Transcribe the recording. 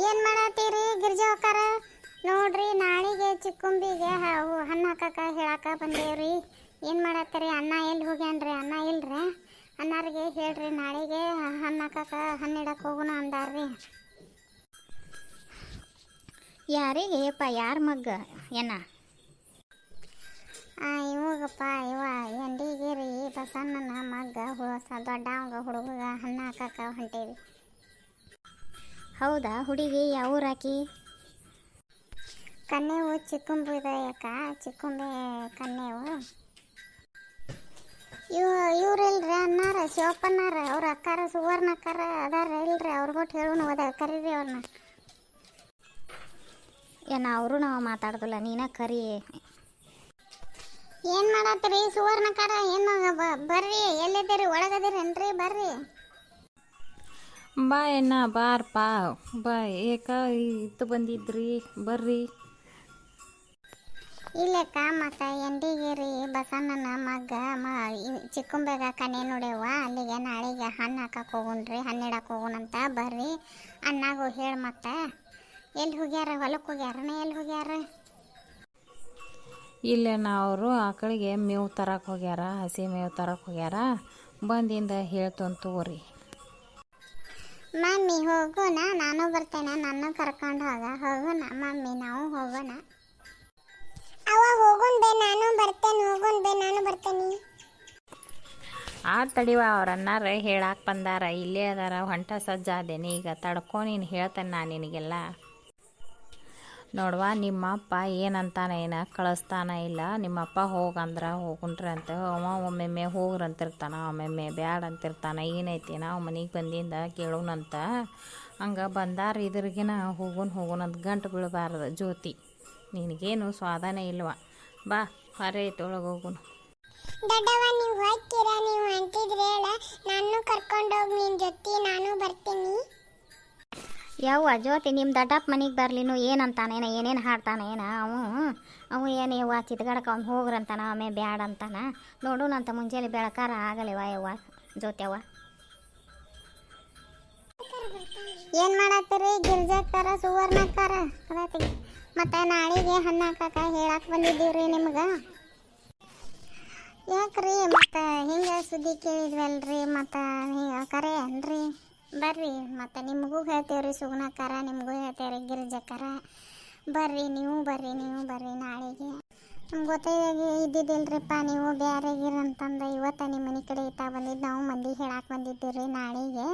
ಏನ್ ಮಾಡತ್ತೀರಿ ಗಿರ್ಜಾವಕಾರ ನೋಡ್ರಿ ನಾಳೆಗೆ ಚಿಕ್ಕುಂಬಿಗೆ ಹಣ್ಣು ಹಾಕಕ ಹೇಳಾಕ ಬಂದೇವ್ರಿ. ಏನ್ ಮಾಡತ್ತೀರಿ? ಅನ್ನ ಎಲ್ಲಿ ಹೋಗ್ಯಾನ್ರಿ? ಅನ್ನ ಇಲ್ರಿ? ಅನ್ನಾರಿಗೆ ಹೇಳ್ರಿ ನಾಳೆಗೆ ಹಣ್ಣು ಹಾಕಕ ಹಣ್ಣು ಇಡಕ್ಕೆ ಹೋಗೋಣ ಅಂದಾರ್ರಿ. ಯಾರಿಗೆ? ಯಪ್ಪ ಯಾರ ಮಗ್ಗ? ಏನ? ಇವಾಗಪ್ಪ ಇವ ಎಂಡಿಗೆ ರೀ ಬಸಣ್ಣನ ಮಗ್ಗ ದೊಡ್ಡ ಹುಡುಗ ಹಣ್ಣು ಹಾಕಕ ಹೊಂಟೇವಿ. ಹೌದಾ? ಹುಡುಗಿ ಯಾವ ಊರಾಕಿ ಕನ್ನೇವು ಚಿಕ್ಕುಂಬು ಇದೆ ಅಕ್ಕ. ಚಿಕ್ಕುಂಬೆ ಕನ್ನೇವು ಇವ ಇವ್ರು ಇಲ್ರಿ ಅನ್ನಾರ ಶಿವಪ್ಪನ್ನಾರ ಅವ್ರ ಅಕ್ಕಾರ ಸುವರ್ಣ ಅಕ್ಕಾರ ಅದಾರ ಇಲ್ರಿ. ಅವ್ರಿಗೊಟ್ಟು ಹೇಳೋಣ ಅದ ಕರೀರಿ ಅವ್ರನ್ನ ಏನ ಅವರು ನಾವು ಮಾತಾಡ್ದಲ್ಲ ನೀನ ಕರಿ. ಏನು ಮಾಡತ್ತೀರಿ? ಸುವರ್ಣ ಅಕ್ಕಾರ ಏನು ಬರ್ರಿ. ಎಲ್ಲಿದ್ದೀರಿ? ಒಳಗದಿರೇನ್ರಿ? ಬರ್ರಿ. ಬಾ ಬಾರ್ ಬಾರಪ್ಪ ಬಾ ಏಕ ಇತ್ತು ಬಂದಿದ್ರಿ ಬರ್ರಿ. ಇಲ್ಲಕ್ಕ ಮತ್ತು ಎಂಡಿಗಿರಿ ಬಸಣ್ಣನ ಮಗ ಮ ಚಿಕ್ಕಂಬೆಗ ಚಿಕ್ಕುಂಬೆಗ ಕನೆ ನೋಡ್ಯವ ಅಲ್ಲಿಗೆ ನಾಳೆಗೆ ಹಣ್ಣು ಹಾಕಕ್ಕೆ ಹೋಗುಣ್ರಿ ಹಣ್ಣು ಇಡಕ್ಕೆ ಹೋಗೋಣಂತ ಬರ್ರಿ. ಅಣ್ಣಾಗು ಹೇಳಿ ಮತ್ತೆ. ಎಲ್ಲಿ ಹೋಗ್ಯಾರ ಹೊಲಕ್ಕೆ ಹೋಗ್ಯಾರನ ಎಲ್ಲಿ ಹೋಗ್ಯಾರ? ಇಲ್ಲೇನ ಅವರು ಆಕಳಿಗೆ ಮೇವು ತರಕ್ಕೆ ಹೋಗ್ಯಾರ ಹಸಿ ಮೇವು ತರಕ್ಕೆ ಹೋಗ್ಯಾರ. ಬಂದಿಂದ ಹೇಳ್ತಂತ ತಗೋರಿ. ಮಮ್ಮಿ, ಹೋಗೋಣ. ನಾನು ಬರ್ತೇನೆ. ನನ್ನ ಕರ್ಕೊಂಡು ಹೋಗ. ಹೋಗೋಣ ಮಮ್ಮಿ, ನಾವು ಹೋಗೋಣ. ಅವ ಹೋಗೋಣ ಬೇ. ನಾನು ಬರ್ತೇನೆ. ಹೋಗೋಣ ಬೇ. ನಾನು ಬರ್ತೇನೆ. ಆ ತಡಿವ ಅವ್ರ ಹೇಳಾಕ್ ಬಂದಾರ. ಇಲ್ಲೇ ಅದಾರ. ಹೊಂಟ ಸಜ್ಜಾದೇನಿ ಈಗ ತಡ್ಕೊ ನೀನು ಹೇಳ್ತೇನೆ ನಾನು ನಿನಗೆಲ್ಲ. ನೋಡ್ವಾ, ನಿಮ್ಮಪ್ಪ ಏನಂತಾನೆ ಏನ ಕಳಿಸ್ತಾನ ಇಲ್ಲ, ನಿಮ್ಮಪ್ಪ ಹೋಗಂದ್ರ ಹೋಗುಣ್ರಿ ಅಂತ ಅವ ಒಮ್ಮೆಮ್ಮೆ ಹೋಗ್ರಂತಿರ್ತಾನ, ಒಮ್ಮೆಮ್ಮೆ ಬ್ಯಾಡ ಅಂತಿರ್ತಾನ ಏನೈತಿ ನಾವು ಮನೆಗೆ ಬಂದಿಂದ ಕೇಳೋಣಂತ ಹಂಗೆ ಬಂದಾರ ಇದ್ರಿಗಿನ ಹೋಗುನ್ ಹೋಗುನ್ ಅಂತ ಗಂಟು ಬೀಳಬಾರ್ದು ಜ್ಯೋತಿ. ನಿನಗೇನು ಸ್ವಾದನೇ ಇಲ್ವ. ಬಾ, ಹೊರೆ ಐತೆ ಒಳಗೆ ಹೋಗೋನು. ದೊಡ್ಡವ ನೀವು ಹೋಗ್ತೀರಾ? ನೀವು ಅಂತಿದ್ರೆ ಹೇಳ ನಾನು ಕರ್ಕೊಂಡೋಗಿ ನಿನ್ನ ಜೊತೆ ನಾನು ಬರ್ತೀನಿ. ಯಾವ ಜ್ಯೋತಿ ನಿಮ್ಮ ದಡ್ಡಪ್ಪ ಮನೆಗೆ ಬರ್ಲಿನು ಏನಂತಾನೇನ? ಏನೇನು ಹಾಡ್ತಾನೇನ? ಅವು ಅವು ಏನು ಯವ್ವ ಚಿತ್ಗಡಕ್ಕೆ ಅವ್ನು ಹೋಗ್ರಂತಾನ ಆಮೇಲೆ ಬ್ಯಾಡ ಅಂತಾನ ನೋಡೋಣಂತ ಮುಂಜಾನೆ ಬೆಳಕಾರ ಆಗಲಿವ ಯವ್ವ ಜ್ಯೋತ್ಯವ್ವ ಏನ್ ಮಾಡತ್ತೀರಿ? ಗಿರ್ಜಾಕ್ಕಾರ ಸುವರ್ಣಕ್ಕಾರ ಮತ್ತೆ ನಾಳೆಗೆ ಹಣ್ಣು ಹಾಕಾಕ ಹೇಳಕ್ ಬಂದಿದ್ದೀವ್ರಿ ನಿಮ್ಗ? ಯಾಕ್ರಿ? ಮತ್ತೆ ಹಿಂಗ ಸುದ್ದಿ ಕೇಳಿದ್ವಲ್ರಿ? ಮತ್ತೆ ಹಿಂಗ ಕರೆ ಅನ್ರಿ ಬರ್ರಿ, ಮತ್ತೆ ನಿಮಗೂ ಹೇಳ್ತೇವ್ರಿ ಸುಗುಣಕ್ಕಾರ ನಿಮಗೂ ಹೇಳ್ತೇವ್ರಿ ಗಿರಿಜಕ್ಕಾರ ಬರ್ರಿ, ನೀವು ಬರ್ರಿ ನೀವು ಬರ್ರಿ ನಾಳೆಗೆ. ನಮ್ಗೆ ಗೊತ್ತಾಗಿ ಇದ್ದಿದ್ದಿಲ್ರಿಪ್ಪ ನೀವು ಬೇರೆ ಅಂತಂದು ಇವತ್ತು ನಿಮ್ಮ ಮನೆ ಕಡೆ ಇತ್ತ ಬಂದಿದ್ದು ನಾವು ಮಂದಿ ಹೇಳಕ್ಕೆ ಬಂದಿದ್ದೀವಿ ರೀ ನಾಳೆಗೆ.